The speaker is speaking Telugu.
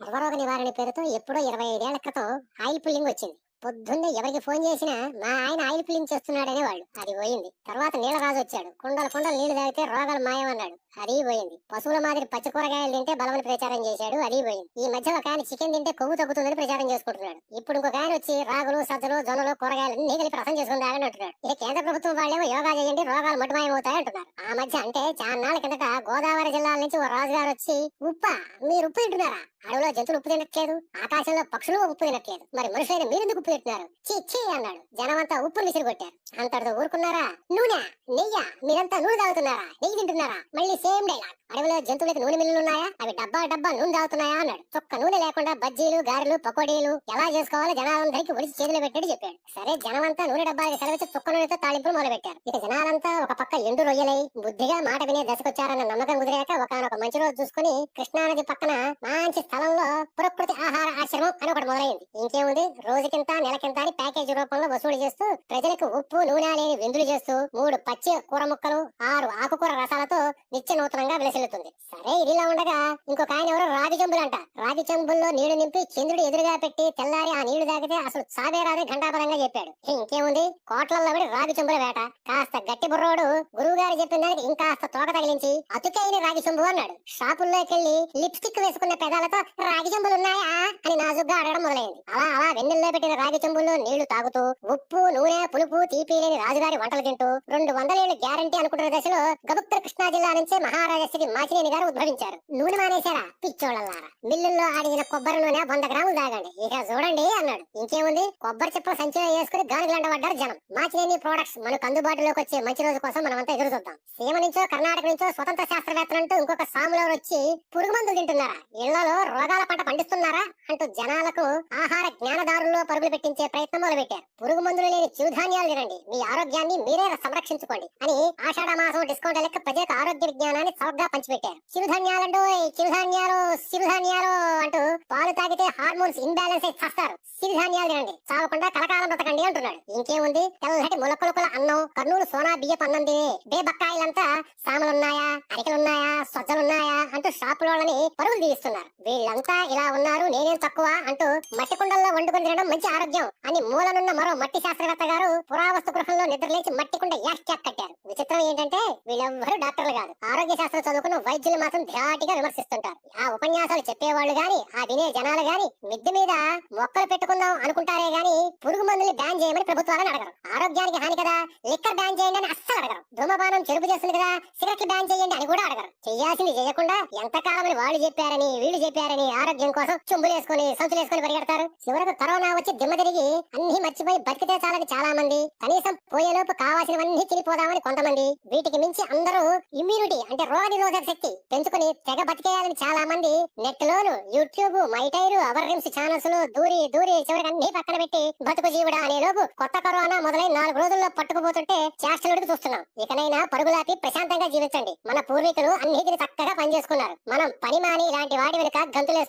సర్వరోగ నివారణ పేరుతో ఎప్పుడో ఇరవై ఐదేళ్ళ క్రితం ఆయిల్ పుల్లింగ్ వచ్చింది. పొద్దున్నే ఎవరికి ఫోన్ చేసినా మా ఆయన ఆయిల్ పుల్లింగ్ చేస్తున్నాడనే వాళ్ళు అది పోయింది. తర్వాత నీళ్ళరాజు వచ్చాడు. కుండలు కుండలు నీళ్ళు తాగితే రోగాలు మాయమన్నాడు. అది పోయింది. పశువుల మాదిరి పచ్చి కూరగాయలు తింటే బలమని ప్రచారం చేశాడు. అది పోయింది. ఈ మధ్య ఒక ఆయన చికెన్ తింటే కొవ్వు తగ్గుతుందని ప్రచారం చేసుకుంటున్నాడు. ఇప్పుడు ఇంకొక ఆయన వచ్చి రాగులు సజ్జలు జొన్నలు కూరగాయలు అన్ని కలిపి రసం చేసుకుని తాగని అంటున్నాడు. ఇక కేంద్ర ప్రభుత్వం వాళ్ళేమో యోగా చేయండి రోగాలు మటుమాయమవుతాయి అంటున్నారు ఆ మధ్య అంటే చాన్నాళ్ళ కిందట గోదావరి జిల్లాల నుంచి ఓ రాజుగారు వచ్చి ఉప్ప మీరు ఉప్పు తింటున్నారా? అడవిలో జంతువులు ఉప్పు తినట్లేదు ఆకాశంలో పక్షులు ఉప్పు తినట్లేదు. మరి మనుషులైన మీరు ఎందుకు ఉప్పు తింటున్నారు? చీ చీ అన్నాడు. జనమంతా ఉప్పు విసిరి కొట్టారు. అంతటితో ఊరుకున్నారా? నూనె నెయ్య? మీరంతా నూనె తాగుతున్నారా? నెయ్యి తింటున్నారా? మళ్ళీ సేమ్ డైలాగ్. అడవిలో జంతువులకు నూనె మిల్లులు ఉన్నాయా అవి డబ్బా డబ్బా నూనె తాగుతున్నాయా? అన్నాడు. చొక్క నూనె లేకుండా బజ్జీలు గారెలు పకోడీలు ఎలా చేసుకోవాలో జనాలందరికీ ఒడిసి చేతులు పెట్టాడు చెప్పాడు. సరే జనమంతా నూనె డబ్బాలకి సెలవిచ్చి చుక్క నూనెతో తాళింపులు మొదలు పెట్టారు ఇక జనాలంతా ఒక పక్క ఎండు రొయ్యలై బుద్ధిగా మాట వినే దశకొచ్చారన్న నమ్మకం కుదిరాక ఒకనొక మంచి రోజు చూసుకుని కృష్ణానది పక్కన మంచి స్థలంలో ప్రకృతి ఆహార ఆశ్రమం అని ఒకటి మొదలైంది. ఇంకేముంది? రోజుకింత నెలకింత అని ప్యాకేజీ రూపంలో వసూలు చేస్తూ ప్రజలకు ఉప్పు నూనె లేని విందులు చేస్తూ మూడు పచ్చి కూర ముక్కలు ఆరు ఆకుకూర రసాలతో నిత్య నూతనంగా విలసిల్లుతుంది. సరే ఇదిలా ఉండగా ఇంకొక ఆయన ఎవరో రాగి అంట రాగి చెంబుల్లో నీళ్ళు నింపి చంద్రుడు ఎదురుగా పెట్టి తెల్లారి ఆ నీళ్ళు తాగితే అసలు సాదే ఘంటాపరంగా చెప్పాడు. ఇంకేముంది? కోట్లల్లో పడి రాగి చెంబుల వేట. కాస్త గట్టి బుర్రోడు గురువు గారు చెప్పిన దానికి ఇంకాస్త తోక తగిలించి అతుకైన రాగి చెంబు అన్నాడు. షాపుల్లోకి వెళ్ళి లిప్స్టిక్ వేసుకున్న పెదాలతో రాగి చెంబులు ఉన్నాయా అని నాజుగ్గా అడగడం మొదలైంది. అలా అలా వెన్నెల్లో పెట్టిన రాగి చెంబుల్లో నీళ్ళు తాగుతూ ఉప్పు నూనె పులుపు తీపి లేని రాజుగారి వంటలు తింటూ రెండు వందలేళ్ళు గ్యారంటీ అనుకుంటున్న దశలో గబుక్తర కృష్ణా జిల్లా నుంచే మహారాజా శ్రీ మాచినేని గారు ఉద్భవించారు. నూనె మానేశారా? పిచ్చోళ్ళలారా మిల్లుల్లో అడిగిన కొబ్బరి నూనె వంద గ్రాములు తాగండి. ఇక చూడండి అన్నాడు. ఇంకేముంది? కొబ్బరి చెప్ప సంచిలో వేసుకుని గానుగులంట పడ్డారు జనం. మాచినేని ప్రొడక్ట్స్ మనకు అందుబాటులోకి వచ్చే మంచి రోజు కోసం మనమంతా ఎదురు చూద్దాం. సీమ నుంచో కర్ణాటక నుంచో స్వతంత్ర శాస్త్రవేత్తలంటూ ఇంకొక సాములో వచ్చి పురుగు మందులు తింటున్నారా? ఇళ్ళలో రోగాల పంట పండిస్తున్నారా? అంటూ జనాలకు ఆహార జ్ఞానదారుల్లో పరుగులు పెట్టించే ప్రయత్నం మొదలుపెట్టారు. పురుగు మందులు లేని చిరుధాన్యాలు తినండి. మీ ఆరోగ్యాన్ని మీరే సంరక్షించుకోండి అని ఆషాఢ మాసం డిస్కౌంట్ లెక్క ప్రజలకు ఆరోగ్య విజ్ఞానాన్ని చౌకగా పంచిపెట్టారు. చిరుధాన్యాలంటూ చిరుధాన్యాలు చిరుధాన్యాలు అంటూ పాలు తాగితే హార్మోన్స్ ఇంబ్యాలెన్స్ అయి చస్తారు. సిరిధాన్యాలు తినండి చావకుండా కలకాలం బ్రతకండి అంటున్నాడు. ఇంకేముంది? తెల్లటి ములకొలుకుల అన్నం కర్నూలు సోనా బియ్యపు అన్నం తిని బే బక్కాయిలంతా సాములున్నాయా అరికలున్నాయా సజ్జలున్నాయా అంటూ షాపులోని పరుగులు తీస్తున్నారు వీళ్ళంతా ఇలా ఉన్నారు నేనేం తక్కువ అంటూ మట్టి కుండల్లో వండుకొని తినడం మంచి ఆరోగ్యం అని మూలనున్న మరో మట్టి శాస్త్రవేత్త గారు పురావస్తు గృహంలో నిద్రలేచి మట్టి కుండ యాక్ క్యాప్ కట్టారు. విచిత్రం ఏంటంటే వీళ్ళెవ్వరూ డాక్టర్లు కాదు. ఆరోగ్య శాస్త్రం చదువుకున్న వైద్యులు మాత్రం ధాటిగా విమర్శిస్తుంటారు. ఆ ఉపన్యాసాలు చెప్పేవాళ్ళు గాని ఆ వినే జనాలు గాని మిద్దె మీద మొక్కలు పెట్టుకుందాం అనుకుంటారే గాని పురుగు మందులు బ్యాన్ చేయమని ప్రభుత్వాలను అడగరు. ఆరోగ్యానికి హాని కదా. లిక్కర్ బ్యాన్ చేయండి అని అస్సలు అడగరు. ధూమపానం చెరుపు చేస్తుంది కదా సిగరెట్ బ్యాన్ చేయండి అని కూడా అడగరు. చెయ్యాల్సింది చేయకుండా ఎంతకాలమని వాళ్ళు చెప్పారని వీళ్ళు చెప్పారని ఆరోగ్యం కోసం చుంబులేసుకొని సంచులేసుకొని పరిగెడతారు. చివరకు కరోనా వచ్చి దిమ్మ తిరిగి అన్ని మర్చిపోయి బతికితే చాలని చాలా మంది కనీసం పోయేలోపు కావాల్సినవన్నీ తిరిగిపోదామని కొంతమంది. వీటికి మించి అందరూ ఇమ్యూనిటీ అంటే రోగ నిరోధక శక్తి పెంచుకుని తెగ బతికేయాలని చాలా మంది నెట్ లోను యూట్యూబ్ మైటైరు అవర్ రిమ్స్ ఛానల్స్లో దూరి దూరి చివరికి అన్ని పక్కన పెట్టి బతుకు జీవుడా అనే లోపు కొత్త కరోనా మొదలై నాలుగు రోజుల్లో పట్టుకు చెప్పబోతుంటే చేష్టలుడికి చూస్తున్నాం. ఇకనైనా పరుగులాపి ప్రశాంతంగా జీవించండి. మన పూర్వీకులు అన్నిటిని చక్కగా పనిచేసుకున్నారు. మనం పని మాని ఇలాంటి వాటి వెనుక గంతులేస్తున్నాం